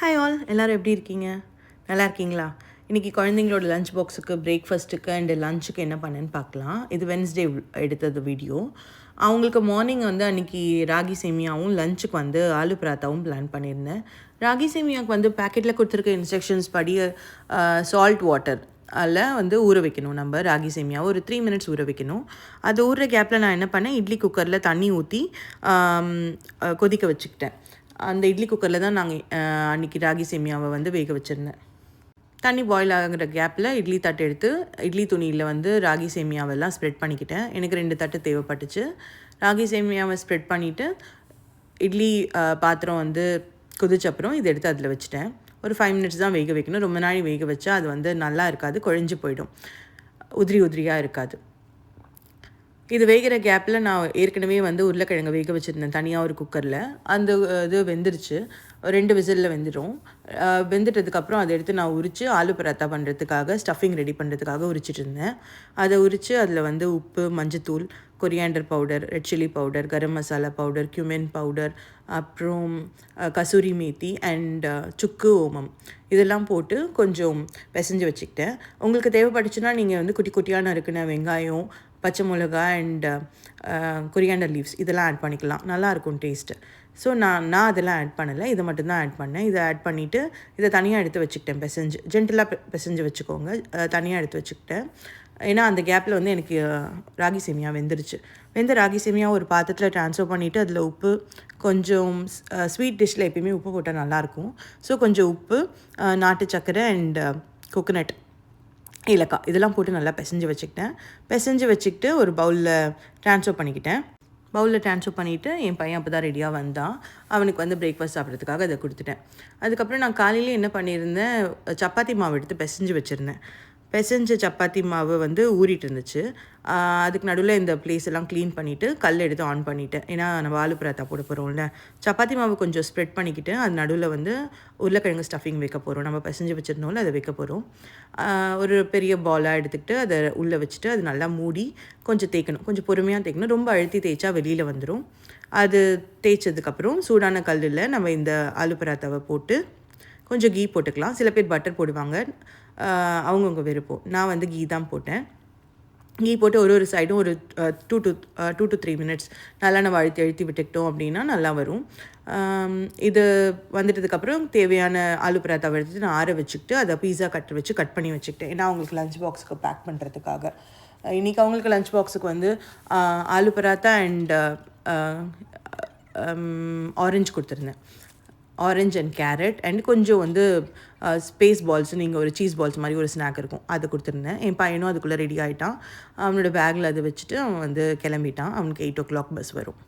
Hi all எல்லோரும் எப்படி இருக்கீங்க? நல்லா இருக்கீங்களா? இன்றைக்கி குழந்தைங்களோட லஞ்ச் பாக்ஸுக்கு பிரேக்ஃபாஸ்ட்டுக்கு அண்டு லஞ்சுக்கு என்ன பண்ணேன்னு பார்க்கலாம். இது வென்ஸ்டே எடுத்தது வீடியோ அவங்களுக்கு மார்னிங் வந்து அன்றைக்கி ராகி சேமியாவும் லஞ்சுக்கு வந்து ஆலு பராத்தாவும் பிளான் பண்ணியிருந்தேன். ராகி சேமியாவுக்கு வந்து பேக்கெட்டில் கொடுத்துருக்க இன்ஸ்ட்ரக்ஷன்ஸ் படி சால்ட் வாட்டர் அதில் வந்து ஊற வைக்கணும் நம்ம ராகி சேமியா ஒரு த்ரீ மினிட்ஸ் ஊற வைக்கணும். அது ஊறுற கேப்பில் நான் என்ன பண்ணேன்? இட்லி குக்கரில் தண்ணி ஊற்றி கொதிக்க வச்சுக்கிட்டேன். அந்த இட்லி குக்கரில் தான் நாங்கள் அன்றைக்கி ராகி சேமியாவை வந்து வேக வச்சுருந்தேன். தண்ணி பாயில் ஆகிற கேப்பில் இட்லி தட்டு எடுத்து இட்லி துணியில் வந்து ராகி சேமியாவெல்லாம் ஸ்ப்ரெட் பண்ணிக்கிட்டேன். எனக்கு ரெண்டு தட்டு தேவைப்பட்டுச்சு. ராகி சேமியாவை ஸ்ப்ரெட் பண்ணிவிட்டு இட்லி பாத்திரம் வந்து கொதிச்சப்புறம் இதை எடுத்து அதில் வச்சுட்டேன். ஒரு ஃபைவ் மினிட்ஸ் தான் வேக வைக்கணும். ரொம்ப நாள் வேக வச்சா அது வந்து நல்லா இருக்காது குழஞ்சி போயிடும். உதிரி உதிரியாக இருக்காது. இது வேகிற கேப்பில் நான் ஏற்கனவே வந்து உருளைக்கிழங்கு வேக வச்சுருந்தேன் தனியாக ஒரு குக்கரில் அந்த இது வெந்துருச்சு. ரெண்டு விசிலில் வெந்துடும் வெந்துட்டதுக்கப்புறம் அதை எடுத்து நான் உரித்து ஆலு பராத்தா பண்ணுறதுக்காக ஸ்டஃபிங் ரெடி பண்ணுறதுக்காக உரிச்சிட்டு இருந்தேன். அதை உரித்து அதில் வந்து உப்பு மஞ்சத்தூள் coriander powder red chilli powder garam masala powder cumin powder அப்புறம் கசூரி மேத்தி அண்ட் சுக்கு ஓமம். இதெல்லாம் போட்டு கொஞ்சம் பிசைஞ்சு வச்சுக்கிட்டேன். உங்களுக்கு தேவைப்பட்டுச்சுன்னா நீங்கள் வந்து குட்டி குட்டியான நறுக்கின வெங்காயம் பச்சை மிளகா அண்ட் கொரியாண்டர் லீவ்ஸ் இதெல்லாம் ஆட் பண்ணிக்கலாம். நல்லாயிருக்கும் டேஸ்ட்டு ஸோ நான் நான் அதெல்லாம் ஆட் பண்ணலை. இதை மட்டும்தான் ஆட் பண்ணேன். இதை ஆட் பண்ணிவிட்டு இதை தனியாக எடுத்து வச்சுக்கிட்டேன். பெசஞ்சு ஜென்டலாக பெசஞ்சு வச்சுக்கோங்க. தனியாக எடுத்து வச்சுக்கிட்டேன். ஏன்னா அந்த கேப்பில் வந்து எனக்கு ராகி சேமியா வெந்துருச்சு. வெந்த ராகி சேமியா ஒரு பாத்திரத்தில் ட்ரான்ஸ்ஃபர் பண்ணிவிட்டு அதில் உப்பு கொஞ்சம் ஸ்வீட் டிஷ்ஷில் எப்பயுமே உப்பு போட்டால் நல்லாயிருக்கும். ஸோ கொஞ்சம் உப்பு நாட்டு சர்க்கரை அண்ட் கொக்கனட் ஏலக்காய் இதெல்லாம் போட்டு நல்லா பிசைஞ்சு வச்சுக்கிட்டேன். பிசைஞ்சு வச்சுக்கிட்டு ஒரு பவுலில் ட்ரான்ஸ்ஃபர் பண்ணிக்கிட்டேன். பவுலில் ட்ரான்ஸ்ஃபர் பண்ணிவிட்டு என் பையன் அப்போ தான் ரெடியாக வந்தான். அவனுக்கு வந்து பிரேக்ஃபாஸ்ட் சாப்பிட்றதுக்காக அதை கொடுத்துட்டேன். அதுக்கப்புறம் நான் காலையிலே என்ன பண்ணியிருந்தேன் சப்பாத்தி மாவு எடுத்து பிசைஞ்சு வச்சுருந்தேன். பெசஞ்ச சப்பாத்தி மாவு வந்து ஊறிட்டு இருந்துச்சு அதுக்கு நடுவில் இந்த பிளேஸ் எல்லாம் க்ளீன் பண்ணிவிட்டு கல் எடுத்து ஆன் பண்ணிட்டேன். ஏன்னா நம்ம ஆலு பராத்தா போட போகிறோம்ல சப்பாத்தி மாவு கொஞ்சம் ஸ்ப்ரெட் பண்ணிக்கிட்டு அது நடுவில் வந்து உருளைக்கிழங்கு ஸ்டஃபிங் வைக்க போகிறோம் நம்ம பிசைஞ்சு வச்சுருந்தோம்ல அதை வைக்க போகிறோம் ஒரு பெரிய பாலாக எடுத்துக்கிட்டு அதை உள்ளே வச்சுட்டு அது நல்லா மூடி கொஞ்சம் தேய்க்கணும். கொஞ்சம் பொறுமையாக தேய்க்கணும். ரொம்ப அழுத்தி தேய்ச்சா வெளியில் வந்துடும் அது தேய்ச்சதுக்கப்புறம் சூடான கல்லில் நம்ம இந்த ஆலு பராத்தாவை போட்டு கொஞ்சம் கீ போட்டுக்கலாம். சில பேர் பட்டர் போடுவாங்க. அவங்கவுங்க விருப்பம். நான் வந்து கீ தான் போட்டேன். கீ போட்டு ஒரு ஒரு சைடும் ஒரு two two two two three minutes நல்லா நம்ம அழுத்தி அழுத்தி விட்டுக்கிட்டோம் அப்படின்னா நல்லா வரும். இது வந்துட்டதுக்கப்புறம் தேவையான ஆலு பராத்தா எடுத்துட்டு நான் ஆற வச்சுக்கிட்டு அதை பீஸா கட்டர் வச்சு கட் பண்ணி வச்சுக்கிட்டேன். ஏன்னா அவங்களுக்கு லஞ்ச் பாக்ஸுக்கு பேக் பண்ணுறதுக்காக இன்றைக்கி அவங்களுக்கு லஞ்ச் பாக்ஸுக்கு வந்து ஆலு பராத்தா அண்ட் ஆரஞ்சு கொடுத்துருந்தேன். ஆரஞ்ச் அண்ட் கேரட் அண்ட் கொஞ்சம் வந்து ஸ்பேஸ் பால்ஸ் நீங்கள் ஒரு சீஸ் பால்ஸ் மாதிரி ஒரு ஸ்நாக் இருக்கும். அது கொடுத்துருந்தேன். என் பையனும் அதுக்குள்ளே ரெடி ஆகிட்டான் அவனோட பேக்கில் அதை வச்சுட்டு அவன் வந்து கிளம்பிட்டான். அவனுக்கு எயிட் ஓ கிளாக் பஸ் வரும்.